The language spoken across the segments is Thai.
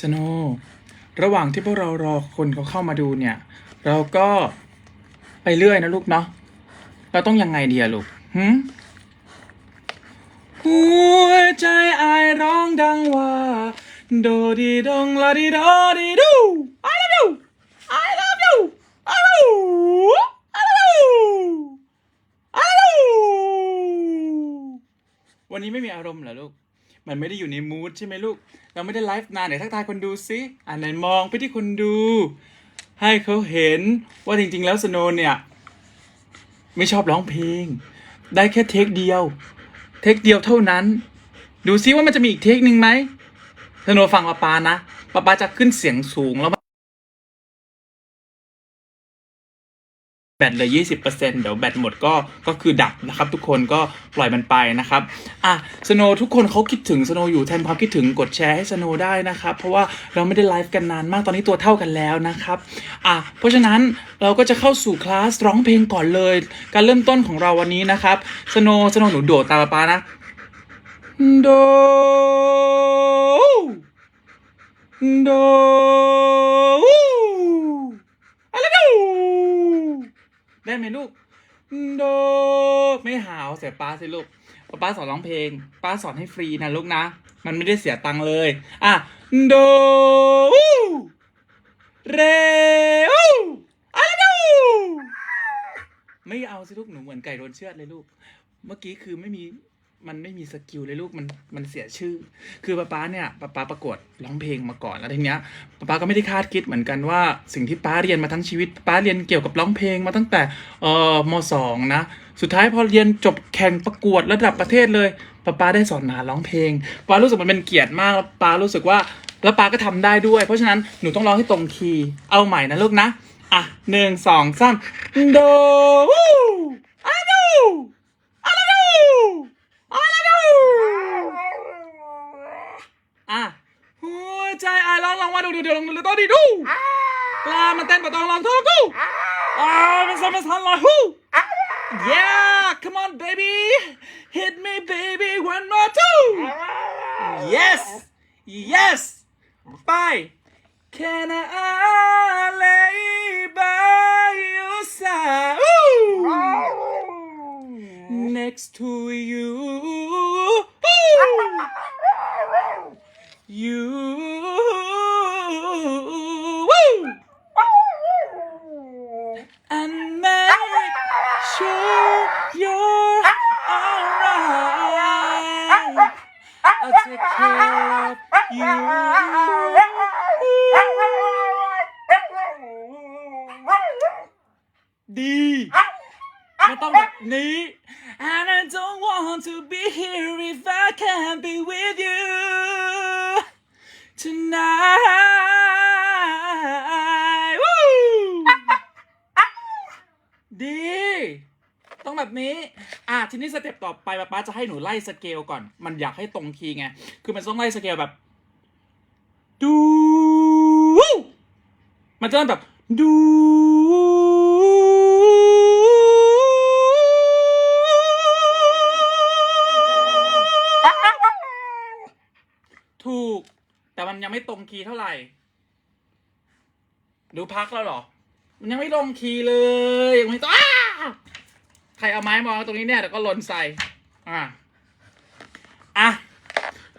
สโนระหว่างที่พวกเรารอคนเขาเข้ามาดูเนี่ย เราก็ไปเรื่อยนะลูกเนาะเราต้องยังไงเดีอะลูกหืมหัวใจอายร้องดังว่าโดดีดงลาดีโดดีดู I love you I love you I love you I love you I love you วันนี้ไม่มีอารมณ์เหรอลูก มันไม่ได้อยู่ในมูดใช่ไหมลูก เราไม่ได้ไลฟ์นานไหนทักทายคนดูซิอ่านไหนมองไปที่คนดู ให้เขาเห็นว่าจริง ๆ แล้วสโนเนี่ยไม่ชอบร้องเพลง ได้แค่เทคเดียว เทคเดียวเท่านั้น ดูซิว่ามันจะมีอีกเทคหนึ่งไหมสโนฟังป๊าปานะป๊าปาจะขึ้นเสียงสูงแล้ว บตเหลือยี่สิบเปอร์เซ็นเดี๋ยวแบตหมดก็ก็คือดับนะครับ ทุกคนก็ปล่อยมันไปนะครับอะสโนทุกคนเขาคิดถึงสโนอยู่แทนความคิดถึงกดแชร์ให้สโนได้นะครับ เพราะว่าเราไม่ได้ไลฟ์กันนานมากตอนนี้ตัวเท่ากันแล้วนะครับอะเพราะฉะนั้นเราก็จะเข้าสู่คลาสร้องเพลงก่อนเลย การเริ่มต้นของเราวันนี้นะครับสโนสโนหนูโดดตามป๊าปานะโดโดอะไรดู ได้ไหมลูกโดไม่หาวเสียป้าสิลูกป้าป้าสอนร้องเพลง ป้าสอนให้ฟรีนะลูกนะ มันไม่ได้เสียตังค์เลย อะโดเรอูอะไรดูไม่เอาสิลูกหนูเหมือนไก่โดนเชือดเลยลูก เมื่อกี้คือไม่มี มันไม่มีสกิลเลยลูกมันมันเสียชื่อ คือป้าป้าเนี่ยป้าป้าประกวดร้องเพลงมาก่อนแล้วทีเนี้ยป้าป้าก็ไม่ได้คาดคิดเหมือนกันว่าสิ่งที่ป้าเรียนมาทั้งชีวิตป้าเรียนเกี่ยวกับร้องเพลงมาตั้งแต่เอ่อมสองนะสุดท้ายพอเรียนจบแข่งประกวดระดับประเทศเลยป้าป้าได้สอนหนาร้องเพลงป้ารู้สึกมันเป็นเกียรติมากแล้วป้ารู้สึกว่าแล้วป้าก็ทำได้ด้วย เพราะฉะนั้นหนูต้องร้องให้ตรงคีย์เอาใหม่นะลูกนะอะหนึ่งสองสามโดอาดู ไอ้ร้องร้องว่าดูดูดูลองดูต้องดีดูปลามันเต้นปะตองลองทุกดูอ่ามันสั่นมันสั่นลอยฮู yeah come on baby hit me baby one more two yes yes ไป Can I lay by your side Ooh. next to you you ต้องแบบนี้ อะทีนี้สเต็ปต่อไปป๊าป๊าจะให้หนูไล่สเกลก่อน มันอยากให้ตรงคีย์ไง คือมันต้องไล่สเกลแบบ ดู มันจะต้องแบบ ดู ถูก แต่มันยังไม่ตรงคีย์เท่าไหร่ ดูพักแล้วเหรอ มันยังไม่ลงคีย์เลยยังไม่ต้อง ครเอาไม้มาวางตรงนี้เนี่ยเดี๋ยวก็หล่นใส่ อะอะ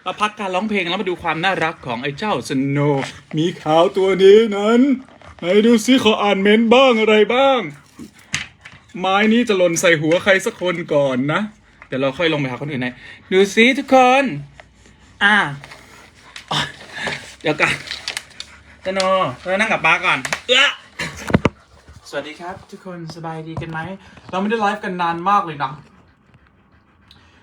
เราพักการร้องเพลงแล้วมาดูความน่ารักของไอ้เจ้าสโนว์มีขาวตัวนี้นั้นไหนดูซิขออ่านเมนต์บ้างอะไรบ้าง ไม้นี้จะหล่นใส่หัวใครสักคนก่อนนะเดี๋ยวเราค่อยลงไปหาคนอื่นในดูซิทุกคน อะเดี๋ยวกันสโนว์เรานั่งกับป้าก่อน เออ วัสดีครับ ทุกคนสบายดีกันไหม เราไม่ได้ไลฟ์กันนานมากเลยนะ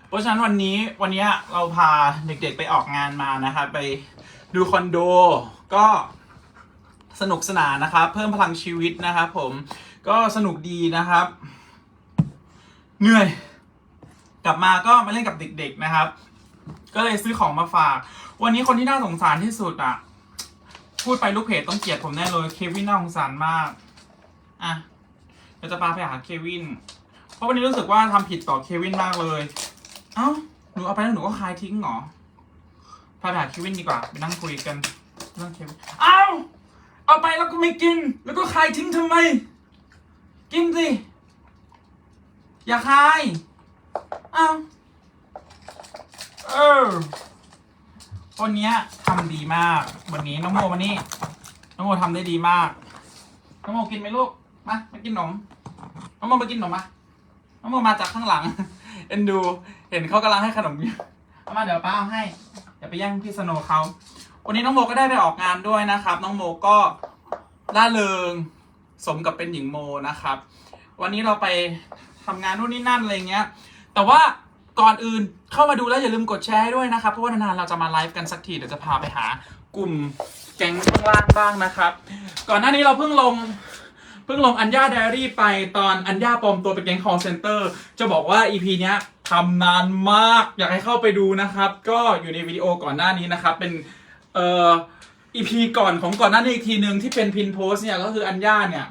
เพราะฉะนั้นวันนี้วันนี้เราพาเด็กๆไปออกงานมานะครับไปดูคอนโด ก็สนุกสนานนะครับ เพิ่มพลังชีวิตนะครับผมก็สนุกดีนะครับ เหนื่อย กลับมาก็มาเล่นกับเด็ก ๆนะครับ ก็เลยซื้อของมาฝาก วันนี้คนที่น่าสงสารที่สุดอะ พูดไปลูกเพจต้องเกลียดผมแน่เลยเควินน่าสงสารมาก อะเราจะพาไปหาเควิน เพราะวันนี้รู้สึกว่าทำผิดต่อเควินมากเลย เอ้า หนูเอาไปแล้วหนูก็คายทิ้งเหรอพาไปหาเควินดีกว่า ไปนั่งคุยกันต้องเค็มเอาเอาไปแล้วก็ไม่กิน แล้วก็คายทิ้งทำไม กินสิ อย่าคาย เอาเออวันเนี้ยทำดีมาก วันนี้น้องโมมานี่ น้องโมทำได้ดีมาก น้องโมกินไหมลูก มา มากินขนมน้องโมมากินขนมมาน้องโมมาจากข้างหลัง เอ็นดู เห็นเขากำลังให้ขนมอยู่เอามาเดี๋ยวป้าเอาให้อย่าไปแย่งพี่สโนว์เขา วันนี้น้องโมก็ได้ไปออกงานด้วยนะครับ น้องโมก็ล่าเริงสมกับเป็นหญิงโมนะครับ วันนี้เราไปทำงานนู่นนี่นั่นอะไรเงี้ย แต่ว่าก่อนอื่นเข้ามาดูแล้วอย่าลืมกดแชร์ให้ด้วยนะครับเพราะว่านานๆเราจะมาไลฟ์กันสักทีเดี๋ยวจะพาไปหากลุ่มแก๊งข้างล่างบ้างนะครับ ก่อนหน้านี้เราเพิ่งลง พิ่งลงอัญญาไดอารี่ไปตอนอัญญาปลอมตัวเป็นแก๊งคอร์เซนเตอร์จะบอกว่า EP เนี้ยทำนานมาก อยากให้เข้าไปดูนะครับ ก็อยู่ในวิดีโอก่อนหน้านี้นะครับ เป็นเอ่อ EP ก่อนของก่อนหน้านี้อีกทีหนึ่งที่เป็นพินโพสเนี่ยก็คืออัญญาเนี่ย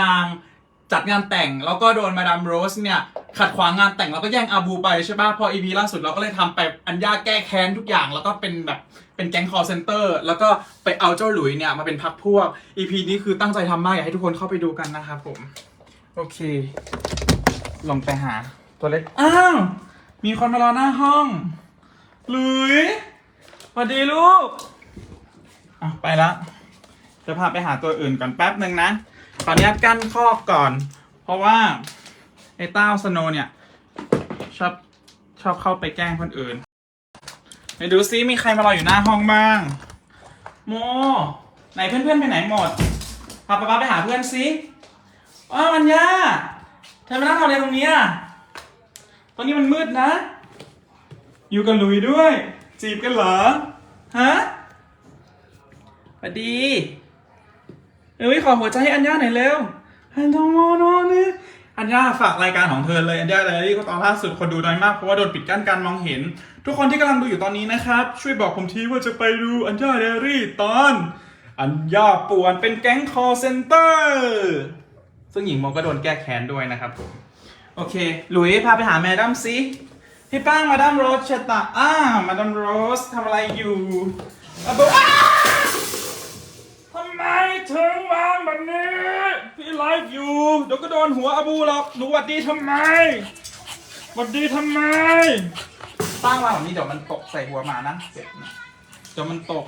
นาง จัดงานแต่งแล้วก็โดนมาดามโรสเนี่ยขัดขวางงานแต่งแล้วก็แย่งอาบูไปใช่ป่ะพออีพีล่าสุดเราก็เลยทำไปอัญญาแก้แค้นทุกอย่าง แล้วก็เป็นแบบเป็นแก๊งคอร์เซนเตอร์แล้วก็ไปเอาเจ้าหลุยเนี่ยมาเป็นพักพวกอีพีนี้คือตั้งใจทำมากอยากให้ทุกคนเข้าไปดูกันนะครับผม โอเคลงไปหาตัวเล็กอ้าวมีคนมารอหน้าห้องหลุยสวัสดีลูกอะไปละจะพาไปหาตัวอื่นก่อนแป๊บหนึ่งนะ ขออนุญาตกั้นคอกก่อน เพราะว่าไอ้เต้าสโนเนี่ย ชอบชอบเข้าไปแกล้งคนอื่น ไปดูซิมีใครมารออยู่หน้าห้องบ้าง โม ไหนเพื่อนๆไปไหนหมดพาป๊าป๊าไปหาเพื่อนซิอ้าวมันยาเธอมานั่งทำอะไรตรงนี้ยตอนนี้มันมืดนะ อยู่กับลุยด้วย จีบกันเหรอ ฮะสวัสดี เอ้ยขอหัวใจให้อัญญาหน่อยเร็วอันทองโมโนนี่อัญญาฝากรายการของเธอเลยอัญญาไดอารี่ก็ตอนล่าสุดคนดูน้อยมากเพราะว่าโดนปิดกั้นการมองเห็น ทุกคนที่กำลังดูอยู่ตอนนี้นะครับ ช่วยบอกผมทีว่าจะไปดูอัญญาไดอารี่ตอน อัญญาป่วนเป็นแก๊งคอร์เซนเตอร์ซึ่งหญิงโมก็โดนแก้แค้นด้วยนะครับผมโอเค หลุยพาไปหาแมดัมซิพี่ป้างมาดัมโรสเชตาอ้ามาดัมโรสทำอะไรอยู่อะโบอ้า ถึงวางแบบนี้ พี่ไลฟ์อยู่ เดี๋ยวก็โดนหัวอาบูหรอกหนูหวัดดีทำไมหวัดดีทำไม ตั้งวางแบบนี้เดี๋ยวมันตกใส่หัวหมานะเจ็บนะเดี๋ยวมันตก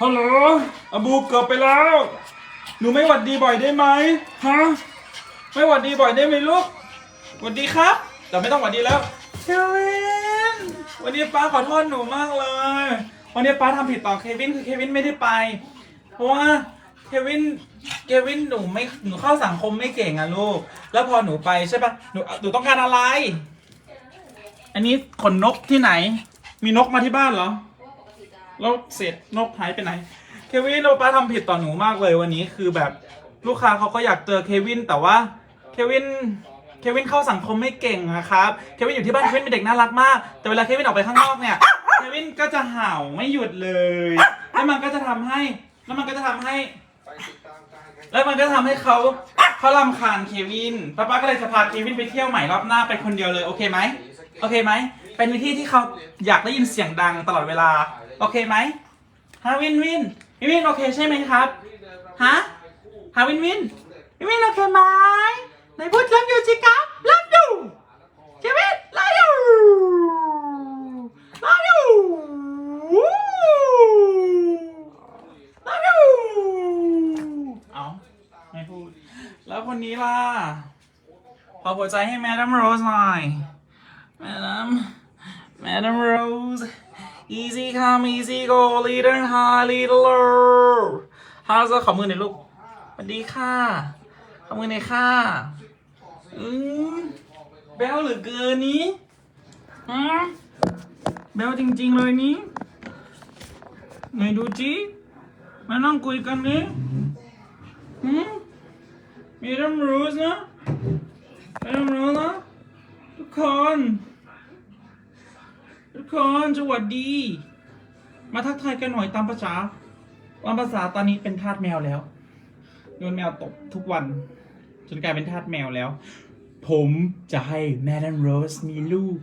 ฮัลโหลอาบูเกือบไปแล้ว หนูไม่หวัดดีบ่อยได้ไหมฮะ ไม่หวัดดีบ่อยได้ไหมลูกหวัดดีครับ แต่ไม่ต้องหวัดดีแล้วเควิน วันนี้ป้าขอโทษหนูมากเลย วันนี้ป้าทำผิดต่อเควินคือเควินไม่ได้ไป เพราะว่าเควินเควินหนูไม่หนูเข้าสังคมไม่เก่งอะลูก แล้วพอหนูไปใช่ปะหนูหนูต้องการอะไร อันนี้ขนนกที่ไหน มีนกมาที่บ้านเหรอแล้วเศษนกหายไปไหน เควินเราป้าทำผิดต่อหนูมากเลยวันนี้คือแบบลูกค้าเขาก็อยากเจอเควินแต่ว่าเควินเควินเข้าสังคมไม่เก่งนะครับ เควินอยู่ที่บ้านเควินเป็นเด็กน่ารักมาก แต่เวลาเควินออกไปข้างนอกเนี่ย เควินก็จะเห่าไม่หยุดเลย แล้วมันก็จะทำให้ แล้วมันก็จะทำให้ แล้วมันก็ทำให้เขาเขาลำคาญเควินป้าป้าก็เลยจะพาเควินไปเที่ยวใหม่รอบหน้าไปคนเดียวเลยโอเคไหมโอเคไหมเป็นวิธีที่เขาอยากได้ยินเสียงดังตลอดเวลา โอเคไหมฮะวินวินวินวินโอเคใช่ไหมครับฮะฮะวินวินวินวินโอเคไหมไหนพูด love you สิครับ love you เควิน love you love you love you เอาไม่พูด แล้วคนนี้ล่ะขอหัวใจให้แมดัมโรสหน่อยแมดัมแมดัมโรส easy come easy go leader high leader low ฮาจะขอมือหน่อยลูกสวัสดีค่ะ ขอมือหน่อยค่ะ อืมเบลหรือเกินนี้ฮะเบลจริงๆเลยนี้ไหนดูจีมานั่งคุยกันนี้หืม มีดัมโรสนะไปทำแล้นะทุกคน ทุกคนสวัสดี มาทักทายกันหน่อยตามภาษาตามภาษาตอนนี้เป็นทาสแมวแล้วโดนแมวตบทุกวัน จนกลายเป็นทาสแมวแล้ว ผมจะให้แมด m นโรสมีลูก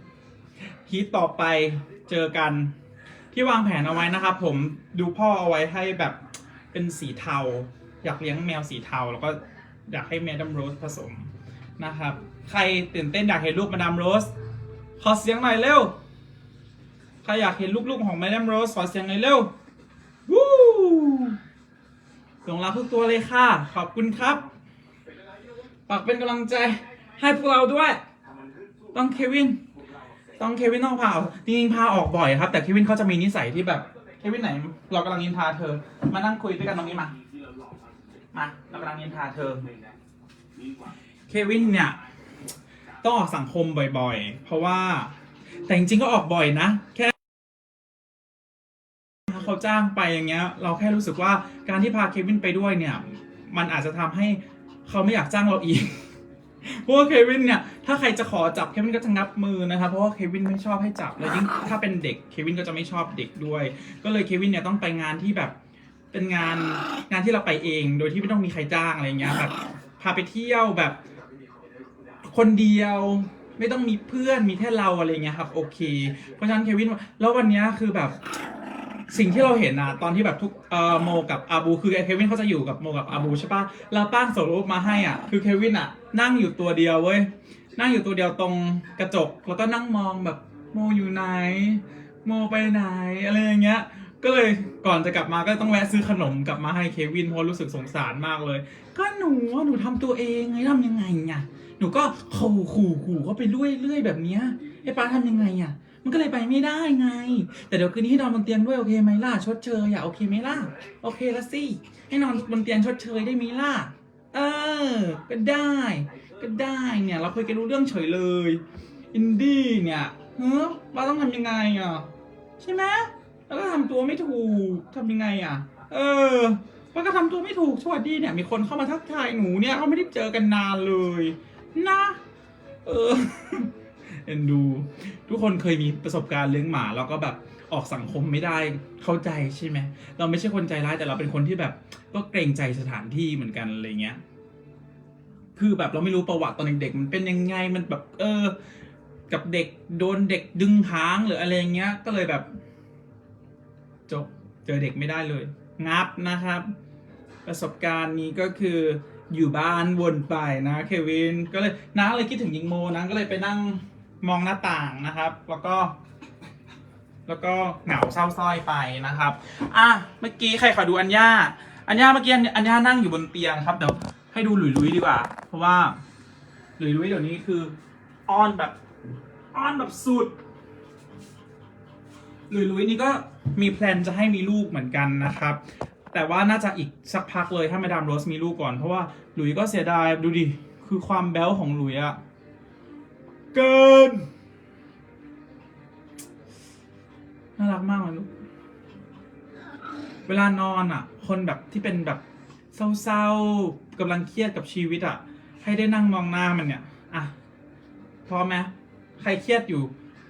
ทีต่อไปเจอกันที่วางแผนเอาไว้นะครับผมดูพ่อเอาไว้ให้แบบเป็นสีเทา อยากเลี้ยงแมวสีเทาแล้วก็ อยากให้แมดัมโรสผสมนะครับ ใครตื่นเต้นอยากเห็นลูกมาดามโรส ขอเสียงหน่อยเร็ว ใครอยากเห็นลูกๆของแมดัมโรสขอเสียงหน่อยเร็ววู้หลงรักทุกตัวเลยค่ะ ขอบคุณครับฝากเป็นกำลังใจให้พวกเราด้วย ต้องเควิน ต้องเควินต้องพาออกจริงๆพาออกบ่อยครับ แต่เควินเขาจะมีนิสัยที่แบบ เควินไหน เรากำลังนินทาเธอ มานั่งคุยด้วยกันตรงนี้มา มาเรากำลังนินทาเธอ เควินเนี่ย ต้องออกสังคมบ่อยๆ เพราะว่า แต่จริงๆก็ออกบ่อยนะ แค่ถ้าเขาจ้างไปอย่างเงี้ย เราแค่รู้สึกว่าการที่พาเควินไปด้วยเนี่ย มันอาจจะทำให้เขาไม่อยากจ้างเราอีกเพราะว่าเควินเนี่ย ถ้าใครจะขอจับเควินก็จะงับมือนะครับ เพราะว่าเควินไม่ชอบให้จับ แล้วยิ่งถ้าเป็นเด็กเควินก็จะไม่ชอบเด็กด้วย ก็เลยเควินเนี่ยต้องไปงานที่แบบ เป็นงานงานที่เราไปเองโดยที่ไม่ต้องมีใครจ้างอะไรเงี้ยแบบพาไปเที่ยวแบบ คนเดียวไม่ต้องมีเพื่อนมีแค่เราอะไรเงี้ยครับ โอเค เพราะฉะนั้นเควินแล้ววันนี้คือแบบสิ่งที่เราเห็นนะตอนที่แบบทุกเอ่อโมกับอาบูคือเควินเขาจะอยู่กับโมกับอาบูใช่ปะแล้วป้างส่งรูปมาให้อะ คือเควินอะ นั่งอยู่ตัวเดียวเว้ยนั่งอยู่ตัวเดียวตรงกระจก แล้วก็นั่งมองแบบโมอยู่ไหน โมไปไหนอะไรอย่างเงี้ย ก็เลยก่อนจะกลับมาก็ต้องแวะซื้อขนมกลับมาให้เควินเพราะรู้สึกสงสารมากเลย ก็หนูหนูทำตัวเองไงทำยังไงอะหนูก็ขู่ขู่ขู่เขาไปเรื่อยเรื่อยแบบเนี้ยไอ้ป้าทำยังไงอะ มันก็เลยไปไม่ได้ไง แต่เดี๋ยวคืนนี้ให้นอนบนเตียงด้วยโอเคไหมล่ะชดเชยอะโอเคไหมล่ะโอเคละสิให้นอนบนเตียงชดเชยได้ไหมล่ะเออ ก็ได้ ก็ได้เนี่ย เราคุยกันรู้เรื่องเฉยเลย อินดี้เนี่ยเฮ้ยเราต้องทำยังไงอะใช่ไหม แล้วก็ทำตัวไม่ถูกทำยังไงอะ เออว่าก็ทำตัวไม่ถูกสวัสดีเนี่ย มีคนเข้ามาทักทายหนูเนี่ยเขาไม่ได้เจอกันนานเลย นะ เออ เอ็นดู ทุกคนเคยมีประสบการณ์เลี้ยงหมาแล้วก็แบบออกสังคมไม่ได้เข้าใจใช่ไหม เราไม่ใช่คนใจร้ายแต่เราเป็นคนที่แบบก็เกรงใจสถานที่เหมือนกันอะไรเงี้ย คือแบบเราไม่รู้ประวัติตอนเด็กๆมันเป็นยังไงมันแบบ เออ กับเด็กโดนเด็กดึงหางหรืออะไรเงี้ย ก็เลยแบบ จบเจอเด็กไม่ได้เลย งับนะครับ ประสบการณ์นี้ก็คืออยู่บ้านวนไปนะเควินก็เลยน้าเลยคิดถึงยิงโมนะก็เลยไปนั่งมองหน้าต่างนะครับ แล้วก็ แล้วก็เหงาเศร้าส้อยไปนะครับอะเมื่อกี้ใครขอดูอัญญาอัญญาเมื่อกี้อัญญานั่งอยู่บนเตียงครับเดี๋ยวให้ดูหลุยลุยดีกว่า เพราะว่าหลุยลุยเดี๋ยวนี้คืออ้อนแบบอ้อนแบบสุด หลุยลุยนี่ก็มีแพลนจะให้มีลูกเหมือนกันนะครับ แต่ว่าน่าจะอีกสักพักเลยถ้ามาดามโรสมีลูกก่อน เพราะว่าหลุยก็เสียดายดูดิ คือความแบ๊วของหลุยอะเกิน น่ารักมากเลยลูก เวลานอนอะคนแบบที่เป็นแบบเศร้าๆกำลังเครียดกับชีวิตอะให้ได้นั่งมองหน้ามันเนี่ยอะพร้อมไหมใครเครียดอยู่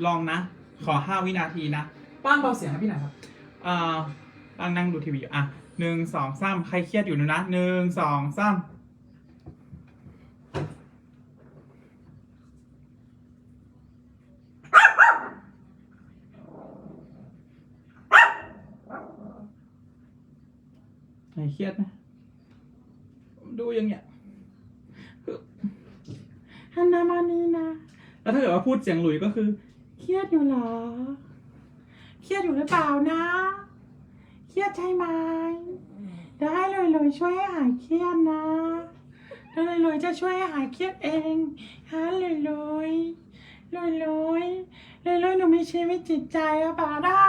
ลองนะ ขอห้าวินาทีนะ ป้างเบาเสียงให้พี่หน่อยครับอ่าป้างนั่งดูทีวีอยู่อะหนึ่งสองสามใครเครียดอยู่นะหนึ่งสองสามใครเครียดไหมดูอย่างเงี้ยฮันนามานีนะ แล้วถ้าเกิดว่าพูดเสียงหลุยก็คือ เครียดอยู่เหรอ รียดอยู่หรือเปล่านะ เครียดใช่ไหมได้เลยเลยช่วยให้หายเครียดนะได้เลยเลยจะช่วยให้หายเครียดเองฮะเลยเลยเลยเลยเลยเลยหนูมีชีวิตจิตใจอเปล่าด้า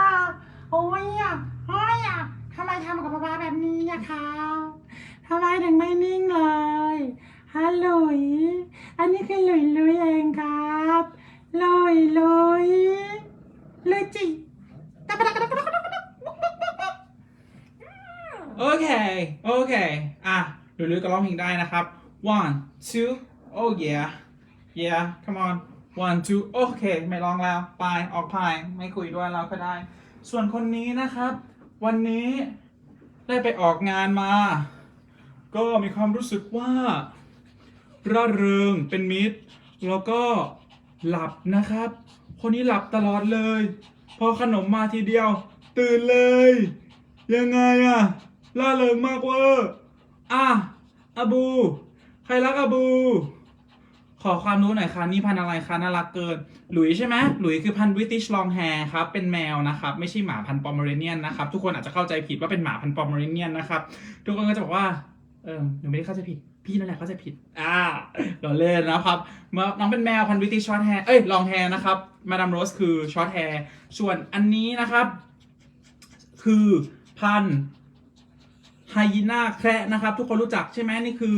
โอ้ยอะโอ้ยอะทำไมทำกับป๊าแบบนี้อะคะทำไมถึงไม่นิ่งเลยฮัลโหลยอันนี้คือลุยลุยเองครับลอยลอยลุยจิ โอเค โอเค อะหลุยๆก็ร้องเพลงได้นะครับ one two oh yeah yeah come on one two โอเค ไม่ร้องแล้ว ไป ออกไปไม่คุยด้วยเราก็ได้ ส่วนคนนี้นะครับ วันนี้ได้ไปออกงานมา ก็มีความรู้สึกว่าร่าเริงเป็นมิตร แล้วก็หลับนะครับ คนนี้หลับตลอดเลย พอขนมมาทีเดียว ตื่นเลย ยังไงอะล่าเริงมากเวอร์อะอาบู ใครรักอาบู ขอความรู้หน่อยค่ะนี่พันอะไรคะน่ารักเกิน หลุยใช่ไหมหลุยคือพันธุ์บริติชลองแฮร์ครับ เป็นแมวนะครับ ไม่ใช่หมาพันปอมเมอเรเนียนนะครับ ทุกคนอาจจะเข้าใจผิดว่าเป็นหมาพันปอมเมอเรเนียนนะครับ ทุกคนก็จะบอกว่า เออหนูไม่ได้เข้าใจผิด พี่นั่นแหละเขาใจผิด อ่าเราเล่นนะครับเมื่อน้องเป็นแมวพันธุ์วิติชช็อตแฮร์เอ้ยลองแฮร์นะครับ มาดามโรสคือช็อตแฮร์ส่วนอันนี้นะครับ คือพันธุ์ไฮยีน่าแคระนะครับ ทุกคนรู้จักใช่ไหมนี่คือ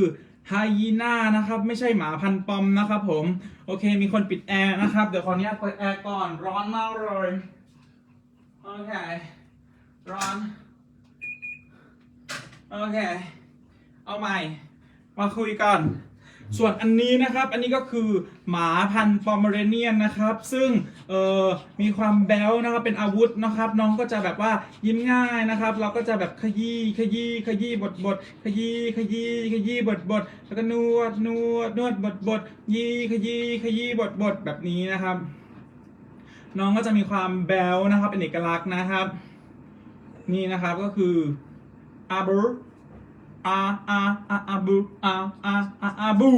ไฮยีน่านะครับ ไม่ใช่หมาพันปอมนะครับผม โอเค มีคนปิดแอร์นะครับ เดี๋ยวขออนุญาตเปิดแอร์ก่อนร้อนมากเลยโอเค ร้อน โอเค เอาใหม่ มาคุยกัน ส่วนอันนี้นะครับ อันนี้ก็คือหมาพันธุ์ปอมเมเรเนียนนะครับ ซึ่งเอ่อมีความแบลนะครับ เป็นอาวุธนะครับ น้องก็จะแบบว่ายิ้มง่ายนะครับ เราก็จะแบบขยี้ขยี้ขยี้บดบดขยี้ขยี้ขยี้บดบดแล้วก็นวดนวดนวดบดบดยี้ขยี้ขยี้บดบดแบบนี้นะครับ น้องก็จะมีความแบลนะครับ เป็นเอกลักษณ์นะครับ นี่นะครับก็คืออาบู อาอาอาอาบูอาอาอาอาบู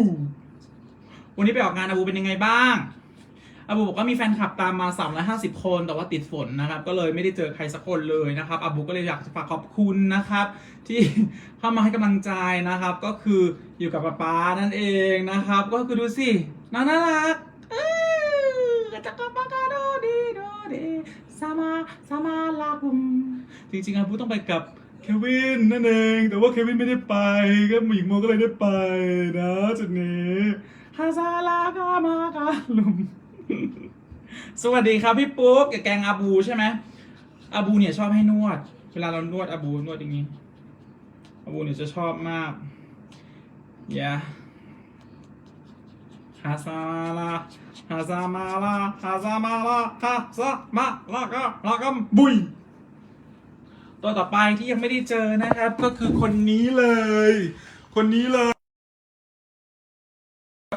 วันนี้ไปออกงานอาบูเป็นยังไงบ้างอาบูบอกว่ามีแฟนคลับตามมา 350 คนแต่ว่าติดฝนนะครับ ก็เลยไม่ได้เจอใครสักคนเลยนะครับอาบูก็เลยอยากจะฝากขอบคุณนะครับ ที่เข้ามาให้กำลังใจนะครับ ก็คืออยู่กับป๊าป๊านั่นเองนะครับ ก็คือดูสิน่ารักเอ้ยจะกับปากาโดดีโดดีสามาสามาลาบุมจริงๆอาบูต้องไปกับ เควินนั่นเอง แต่ว่าเควินไม่ได้ไป ก็หมิงโมก็เลยได้ไปนะจุดนี้ฮาซาลากามากาลุม สวัสดีครับพี่ปุ๊กกับแกงอาบูใช่ไหมอาบูเนี่ยชอบให้นวด เวลาเรานวดอาบูนวดอย่างนี้ อาบูเนี่ยจะชอบมากยาฮาซาลาฮาซามาลาฮาซามาลาฮาซามาลากาลากมบุย ตัวต่อไปที่ยังไม่ได้เจอนะครับ ก็คือคนนี้เลย คนนี้เลย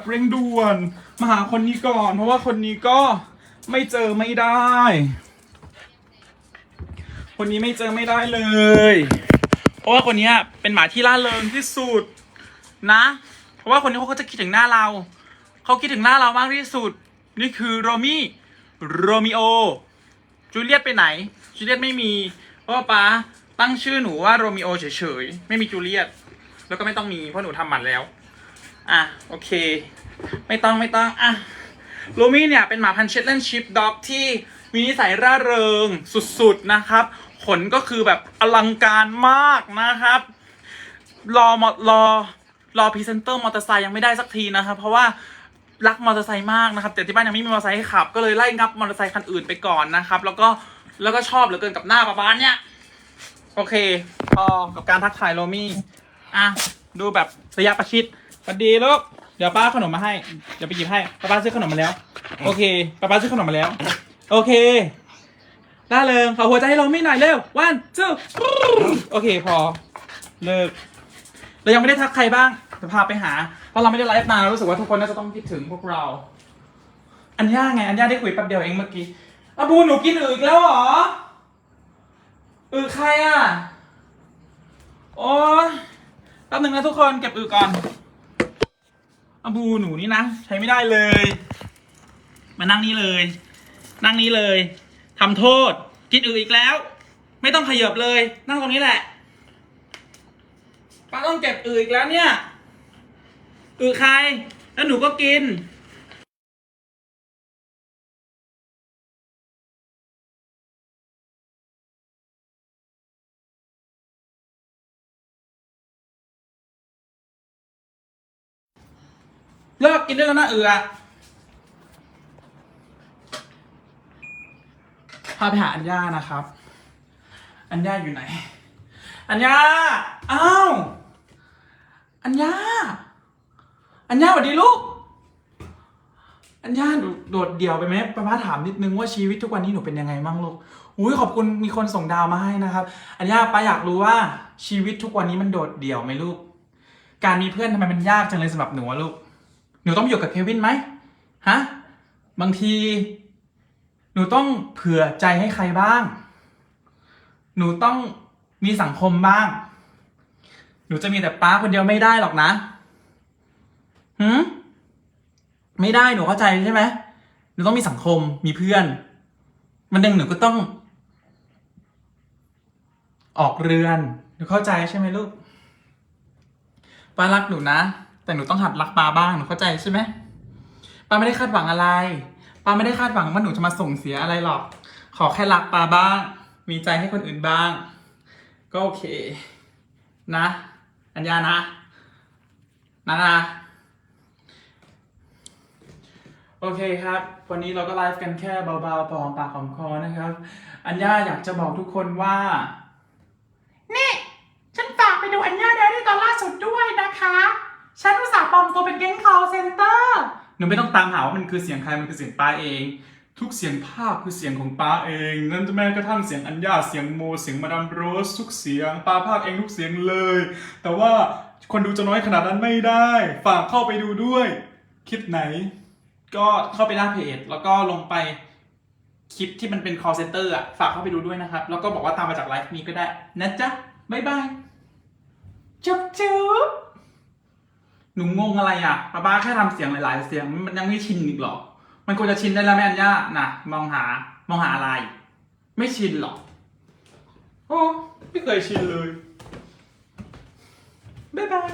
เร่งด่วนมาหาคนนี้ก่อน เพราะว่าคนนี้ก็ไม่เจอไม่ได้ คนนี้ไม่เจอไม่ได้เลย เพราะว่าคนนี้เป็นหมาที่ล่าเริงที่สุดนะ เพราะว่าคนนี้เขาก็จะคิดถึงหน้าเรา เขาคิดถึงหน้าเรามากที่สุด นี่คือโรมี่ โรมิโอ จูเลียตไปไหน จูเลียตไม่มี พราะว่าป๊าตั้งชื่อหนูว่าโรมิโอเฉยๆ ไม่มีจูเลียต แล้วก็ไม่ต้องมีเพราะหนูทำหมันแล้ว อะ โอเค ไม่ต้องไม่ต้อง อะโรมี่เนี่ยเป็นหมาพันธุ์เชตแลนด์ชิปด็อกที่มีนิสัยร่าเริงสุดๆนะครับ ขนก็คือแบบอลังการมากนะครับ รอมรอรอพรีเซนเตอร์มอเตอร์ไซค์ยังไม่ได้สักทีนะครับ เพราะว่ารักมอเตอร์ไซค์มากนะครับ แต่ที่บ้านยังไม่มีมอเตอร์ไซค์ให้ขับ ก็เลยไล่งับมอเตอร์ไซค์คันอื่นไปก่อนนะครับ แล้วก็ แล้วก็ชอบเหลือเกินกับหน้าป้าบ้านเนี่ยโอเค พอกับการทักทายโรมี่ อะ ดูแบบระยะประชิดสวัสดีลูก เดี๋ยวป้าขนมมาให้ เดี๋ยวไปหยิบให้ป้าป้าซื้อขนมมาแล้ว โอเคป้าป้าซื้อขนมมาแล้ว โอเคล่าเริงขอหัวใจให้โรมี่หน่อยเร็ว one two โอเคพอ เลิก เรายังไม่ได้ทักใครบ้างจะพาไปหา เพราะเราไม่ได้ไลฟ์นานเรารู้สึกว่าทุกคนน่าจะต้องคิดถึงพวกเรา อัญญาไง อัญญาได้คุยแป๊บเดียวเองเมื่อกี้ อาบูหนูกินอึอีกแล้วเหรออึใครอะ โอ้ยแป๊บหนึ่งนะทุกคนเก็บอึก่อนอาบูหนูนี่นะ ใช้ไม่ได้เลย มานั่งนี่เลย นั่งนี้เลยทำโทษ กินอึอีกแล้ว ไม่ต้องขยับเลย นั่งตรงนี้แหละป้าต้องเก็บอึอีกแล้วเนี่ยอึใคร แล้วหนูก็กิน เลิกกินได้วยกันะเอือพาไปหาอัญญานะครับ อัญญาอยู่ไหน อัญญาอ้าวอัญญาอัญญาสวัสดีลูก อัญญาโดดเดี่ยวไปไหมป้าป้าถามนิดนึงว่าชีวิตทุกวันนี้หนูเป็นยังไงบ้างลูกอุ้ยขอบคุณมีคนส่งดาวมาให้นะครับ อัญญาป้าอยากรู้ว่าชีวิตทุกวันนี้มันโดดเดี่ยวไหมลูก การมีเพื่อนทำไมมันยากจังเลยสำหรับหนูลูก หนูต้องอยู่กับเควินไหมฮะบางที หนูต้องเผื่อใจให้ใครบ้าง หนูต้องมีสังคมบ้าง หนูจะมีแต่ป้าคนเดียวไม่ได้หรอกนะหืมไม่ได้หนูเข้าใจใช่ไหมหนูต้องมีสังคมมีเพื่อนวันหนึ่งหนูก็ต้อง ออกเรือน หนูเข้าใจใช่ไหมลูกป้ารักหนูนะ แต่หนูต้องหัดรักป้าบ้างหนูเข้าใจใช่ไหมป้าไม่ได้คาดหวังอะไรป้าไม่ได้คาดหวังว่าหนูจะมาส่งเสียอะไรหรอก ขอแค่รักป้าบ้าง มีใจให้คนอื่นบ้าง ก็โอเค นะ อัญญานะนะนะโอเคครับ วันนี้เราก็ไลฟ์กันแค่เบาๆพอหอมปากหอมคอนะครับ อัญญาอยากจะบอกทุกคนว่า นี่ ฉันฝากไปดูอัญญาเดลี่ตอนล่าสุดด้วยนะคะ ฉันอุตส่าห์ปลอมตัวเป็นแก๊ง call center หนูไม่ต้องตามหาว่ามันคือเสียงใครมันคือเสียงป้าเอง ทุกเสียงภาพคือเสียงของป้าเองนั่นจะแม้กระทั่งเสียงอัญญาเสียงโมเสียงมาดามโรสทุกเสียงป้าภาคเองทุกเสียงเลย แต่ว่าคนดูจะน้อยขนาดนั้นไม่ได้ ฝากเข้าไปดูด้วย คลิปไหน ก็เข้าไปหน้าเพจแล้วก็ลงไปคลิปที่มันเป็น call center อะฝากเข้าไปดูด้วยนะครับ แล้วก็บอกว่าตามมาจากไลฟ์นี้ก็ได้นะจ๊ะบ๊ายบายจุ๊บจุ๊บ หนูงงอะไรอะป้าบ้าแค่ทำเสียงหลาย ๆ เสียงมันยังไม่ชินอีกหรอ มันควรจะชินได้แล้วแม่อัญญาน่ะมองหามองหาอะไร ไม่ชินหรอกโอ้ไม่เคยชินเลยบ๊ายบาย